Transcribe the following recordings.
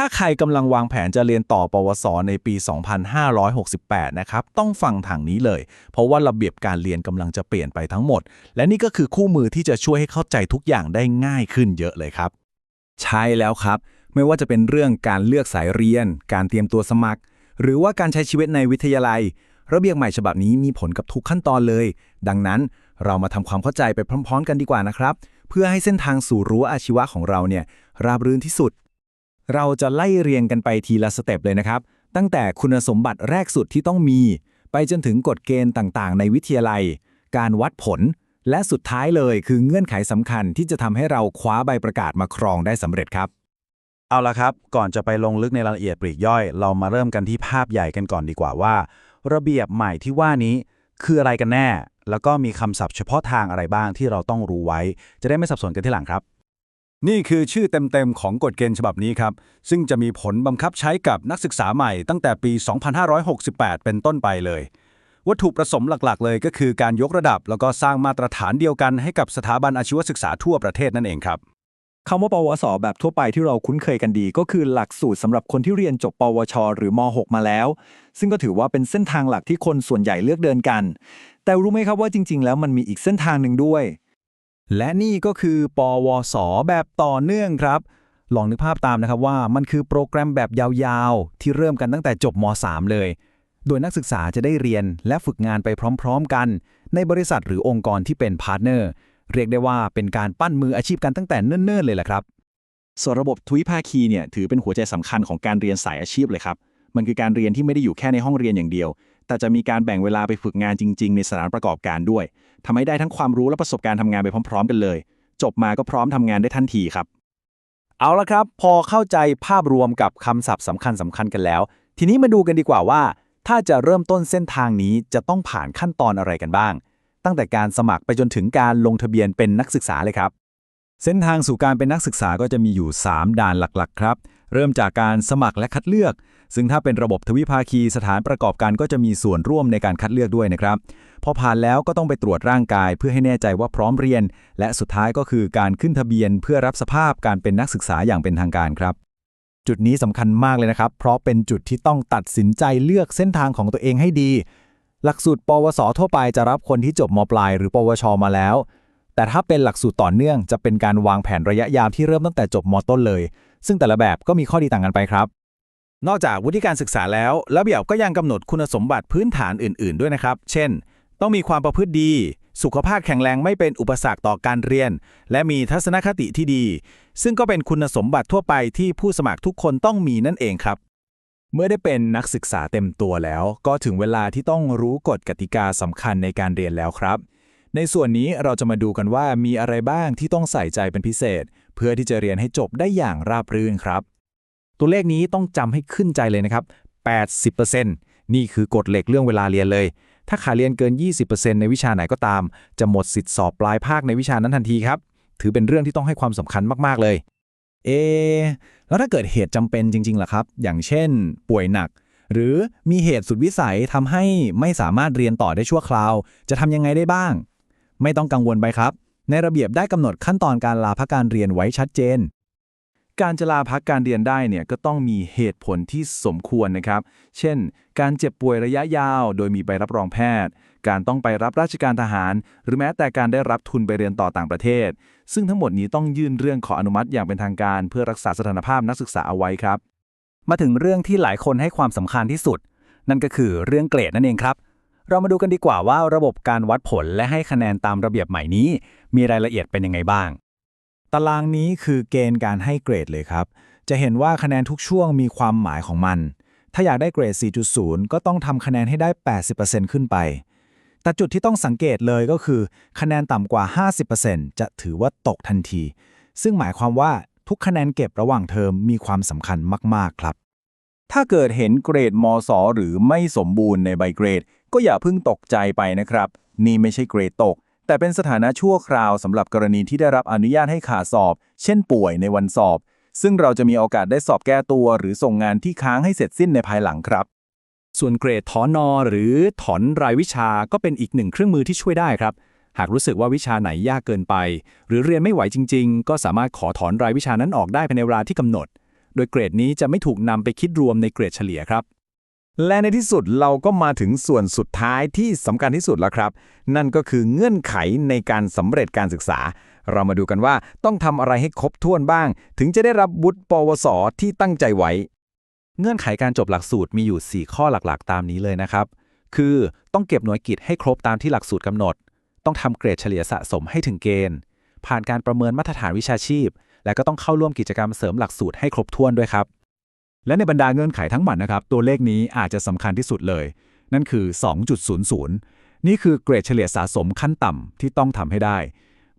ถ้าใครกำลังวางแผนจะเรียนต่อปวสในปี 2568 นะครับ ต้องฟังทางนี้เลย เพราะว่าระเบียบการเรียนกำลังจะเปลี่ยนไปทั้งหมด และนี่ก็คือคู่มือที่จะช่วยให้เข้าใจทุกอย่างได้ง่ายขึ้นเยอะเลยครับ ใช่แล้วครับ ไม่ว่าจะเป็นเรื่องการเลือกสายเรียน การเตรียมตัวสมัคร หรือว่าการใช้ชีวิตในวิทยาลัย ระเบียบใหม่ฉบับนี้มีผลกับทุกขั้นตอนเลย ดังนั้นเรามาทำความเข้าใจไปพร้อม ๆ กันดีกว่านะครับ เพื่อให้เส้นทางสู่รั้วอาชีวะของเราเนี่ยราบรื่นที่สุด เราจะไล่เรียงกันไปทีละสเต็ปเลยนะครับ ตั้งแต่คุณสมบัติแรกสุดที่ต้องมี ไปจนถึงกฎเกณฑ์ต่างๆ ในวิทยาลัย การวัดผล และสุดท้ายเลยคือเงื่อนไขสำคัญที่จะทำให้เราคว้าใบประกาศมาครองได้สำเร็จครับเอาละครับ ก่อนจะไปลงลึกในรายละเอียดปลีกย่อย เรามาเริ่มกันที่ภาพใหญ่กันก่อนดีกว่าว่า ระเบียบใหม่ที่ว่านี้คืออะไรกันแน่ แล้วก็มีคำศัพท์เฉพาะทางอะไรบ้างที่เราต้องรู้ไว้ จะได้ไม่สับสนกันที่หลังครับ นี่คือชื่อเต็มๆของกฎเกณฑ์ฉบับนี้ครับ ซึ่งจะมีผลบังคับใช้กับนักศึกษาใหม่ตั้งแต่ปี 2568 เป็นต้นไปเลย วัตถุประสงค์หลักๆ เลยก็คือการยกระดับ แล้วก็สร้างมาตรฐานเดียวกันให้กับสถาบันอาชีวศึกษาทั่วประเทศนั่นเองครับคำว่าปวส แบบทั่วไปที่เราคุ้นเคยกันดี ก็คือหลักสูตรสำหรับคนที่เรียนจบปวช หรือม .6 มาแล้ว ซึ่งก็ถือว่าเป็นเส้นทางหลักที่คนส่วนใหญ่เลือกเดินกัน แต่รู้ไหมครับว่าจริง ๆ แล้วมันมีอีกเส้นทางหนึ่งด้วย และนี่ก็คือปวส แบบต่อเนื่องครับ ลองนึกภาพตามนะครับว่ามันคือโปรแกรมแบบยาวๆ ที่เริ่มกันตั้งแต่จบม .3 เลย โดยนักศึกษาจะได้เรียนและฝึกงานไปพร้อมๆกัน ในบริษัทหรือองค์กรที่เป็นพาร์ทเนอร์ เรียกได้ว่าเป็นการปั้นมืออาชีพกันตั้งแต่เนิ่นๆ เลยแหละครับส่วนระบบทวิภาคีเนี่ยถือเป็นหัวใจสำคัญของการเรียนสายอาชีพเลยครับ มันคือการเรียนที่ไม่ได้อยู่แค่ในห้องเรียนอย่างเดียว แต่จะมีการแบ่งเวลาไปฝึกงานจริง ๆ ในสถานประกอบการด้วยทำให้ได้ทั้งความรู้และประสบการณ์ทำงานไปพร้อม ๆ กันเลย จบมาก็พร้อมทำงานได้ทันทีครับ เอาละครับ พอเข้าใจภาพรวมกับคำศัพท์สำคัญสำคัญกันแล้ว ทีนี้มาดูกันดีกว่าว่า ถ้าจะเริ่มต้นเส้นทางนี้จะต้องผ่านขั้นตอนอะไรกันบ้าง ตั้งแต่การสมัครไปจนถึงการลงทะเบียนเป็นนักศึกษาเลยครับ เส้นทางสู่การเป็นนักศึกษาก็จะมีอยู่ 3 ด่านหลักๆ ครับ เริ่มจากการสมัครและคัดเลือก ซึ่งถ้าเป็นระบบทวิภาคีสถานประกอบการก็จะมีส่วนร่วมในการคัดเลือกด้วยนะครับ พอผ่านแล้วก็ต้องไปตรวจร่างกายเพื่อให้แน่ใจว่าพร้อมเรียน และสุดท้ายก็คือการขึ้นทะเบียนเพื่อรับสภาพการเป็นนักศึกษาอย่างเป็นทางการครับ จุดนี้สำคัญมากเลยนะครับ เพราะเป็นจุดที่ต้องตัดสินใจเลือกเส้นทางของตัวเองให้ดี หลักสูตร ปวส ทั่วไปจะรับคนที่จบมปลาย หรือ ปวช มาแล้ว แต่ถ้าเป็นหลักสูตรต่อเนื่อง จะเป็นการวางแผนระยะยาวที่เริ่มตั้งแต่จบมต้นเลย ซึ่งแต่ละแบบก็มีข้อดีต่างกันไปครับ นอกจากวุฒิการศึกษาแล้ว ระเบียบก็ยังกำหนดคุณสมบัติพื้นฐานอื่น ๆ ด้วยนะครับ เช่น ต้องมีความประพฤติดี สุขภาพแข็งแรงไม่เป็นอุปสรรคต่อการเรียน และมีทัศนคติที่ดี ซึ่งก็เป็นคุณสมบัติทั่วไปที่ผู้สมัครทุกคนต้องมีนั่นเองครับ เมื่อได้เป็นนักศึกษาเต็มตัวแล้ว ก็ถึงเวลาที่ต้องรู้กฎกติกาสำคัญในการเรียนแล้วครับ ในส่วนนี้เราจะมาดูกันว่ามีอะไรบ้างที่ต้องใส่ใจเป็นพิเศษ เพื่อที่จะเรียนให้จบได้อย่างราบรื่นครับ ตัวเลขนี้ต้องจำให้ขึ้นใจเลยนะครับ 80%นี่คือกฎเหล็กเรื่องเวลาเรียนเลย ถ้าขาดเรียนเกิน 20%ในวิชาไหนก็ตาม จะหมดสิทธิ์สอบปลายภาคในวิชานั้นทันทีครับ ถือเป็นเรื่องที่ต้องให้ความสำคัญมากๆเลย เอ แล้วถ้าเกิดเหตุจำเป็นจริงๆล่ะครับ อย่างเช่น ป่วยหนัก หรือมีเหตุสุดวิสัยทำให้ไม่สามารถเรียนต่อได้ชั่วคราว จะทำยังไงได้บ้าง ไม่ต้องกังวลไปครับ ในระเบียบได้กำหนดขั้นตอนการลาพักการเรียนไว้ชัดเจน การจะลาพักการเรียนได้เนี่ยก็ต้องมีเหตุผลที่สมควรนะครับ เช่น การเจ็บป่วยระยะยาว โดยมีใบรับรองแพทย์ การต้องไปรับราชการทหาร หรือแม้แต่การได้รับทุนไปเรียนต่อต่างประเทศ ซึ่งทั้งหมดนี้ต้องยื่นเรื่องขออนุมัติอย่างเป็นทางการ เพื่อรักษาสถานภาพนักศึกษาเอาไว้ครับ มาถึงเรื่องที่หลายคนให้ความสำคัญที่สุด นั่นก็คือเรื่องเกรดนั่นเองครับ เรามาดูกันดีกว่าว่าระบบการวัดผลและให้คะแนนตามระเบียบใหม่นี้ มีรายละเอียดเป็นยังไงบ้าง ตารางนี้คือเกณฑ์การให้เกรดเลยครับ จะเห็นว่าคะแนนทุกช่วงมีความหมายของมัน ถ้าอยากได้เกรด 4.0 ก็ต้องทำคะแนนให้ได้ 80%ขึ้นไป แต่จุดที่ต้องสังเกตเลยก็คือ คะแนนต่ำกว่า 50%จะถือว่าตกทันที ซึ่งหมายความว่าทุกคะแนนเก็บระหว่างเทอมมีความสำคัญมาก ๆ ครับ ถ้าเกิดเห็นเกรดมศหรือไม่สมบูรณ์ในใบเกรด ก็อย่าเพิ่งตกใจไปนะครับ นี่ไม่ใช่เกรดตก แต่เป็นสถานะชั่วคราวสำหรับกรณีที่ได้รับอนุญาตให้ขาดสอบ เช่นป่วยในวันสอบ ซึ่งเราจะมีโอกาสได้สอบแก้ตัว หรือส่งงานที่ค้างให้เสร็จสิ้นในภายหลังครับ ส่วนเกรดถอนอหรือถอนรายวิชาก็เป็นอีกหนึ่งเครื่องมือที่ช่วยได้ครับ หากรู้สึกว่าวิชาไหนยากเกินไป หรือเรียนไม่ไหวจริง ๆ ก็สามารถขอถอนรายวิชานั้นออกได้ภายในเวลาที่กำหนด โดยเกรดนี้จะไม่ถูกนำไปคิดรวมในเกรดเฉลี่ยครับ และในที่สุดเราก็มาถึงส่วนสุดท้ายที่สำคัญที่สุดแล้วครับ นั่นก็คือเงื่อนไขในการสำเร็จการศึกษา เรามาดูกันว่าต้องทำอะไรให้ครบถ้วนบ้าง ถึงจะได้รับวุฒิปวสที่ตั้งใจไว้ เงื่อนไขการจบหลักสูตรมีอยู่ 4 ข้อหลักๆ ตามนี้เลยนะครับ คือต้องเก็บหน่วยกิจให้ครบตามที่หลักสูตรกำหนด ต้องทำเกรดเฉลี่ยสะสมให้ถึงเกณฑ์ ผ่านการประเมินมาตรฐานวิชาชีพ และก็ต้องเข้าร่วมกิจกรรมเสริมหลักสูตรให้ครบถ้วนด้วยครับ และในบรรดาเงื่อนไขทั้งหมดนะครับ ตัวเลขนี้อาจจะสำคัญที่สุดเลย นั่นคือ 2.00 นี่คือเกรดเฉลี่ยสะสมขั้นต่ำที่ต้องทำให้ได้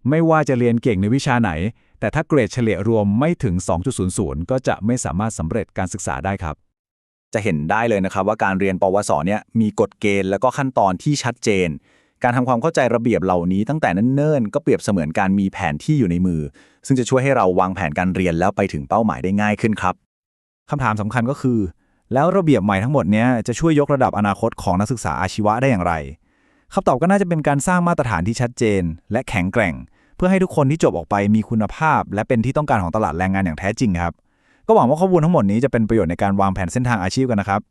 ไม่ว่าจะเรียนเก่งในวิชาไหน แต่ถ้าเกรดเฉลี่ยรวมไม่ถึง 2.00 ก็จะไม่สามารถสำเร็จการศึกษาได้ครับจะเห็นได้เลยนะครับว่าการเรียนปวสเนี่ยมีกฎเกณฑ์และก็ขั้นตอนที่ชัดเจน การทำความเข้าใจระเบียบเหล่านี้ตั้งแต่เนิ่นๆก็เปรียบเสมือนการมีแผนที่อยู่ในมือ ซึ่งจะช่วยให้เราวางแผนการเรียนแล้วไปถึงเป้าหมายได้ง่ายขึ้นครับคำถามสำคัญก็คือ แล้วระเบียบใหม่ทั้งหมดนี้จะช่วยยกระดับอนาคตของนักศึกษาอาชีวะได้อย่างไรคำตอบก็น่าจะเป็นการสร้างมาตรฐานที่ชัดเจน และแข็งแกร่ง เพื่อให้ทุกคนที่จบออกไปมีคุณภาพ และเป็นที่ต้องการของตลาดแรงงานอย่างแท้จริงครับ ก็หวังว่าข้อมูลทั้งหมดนี้จะเป็นประโยชน์ในการวางแผนเส้นทางอาชีพกันนะครับ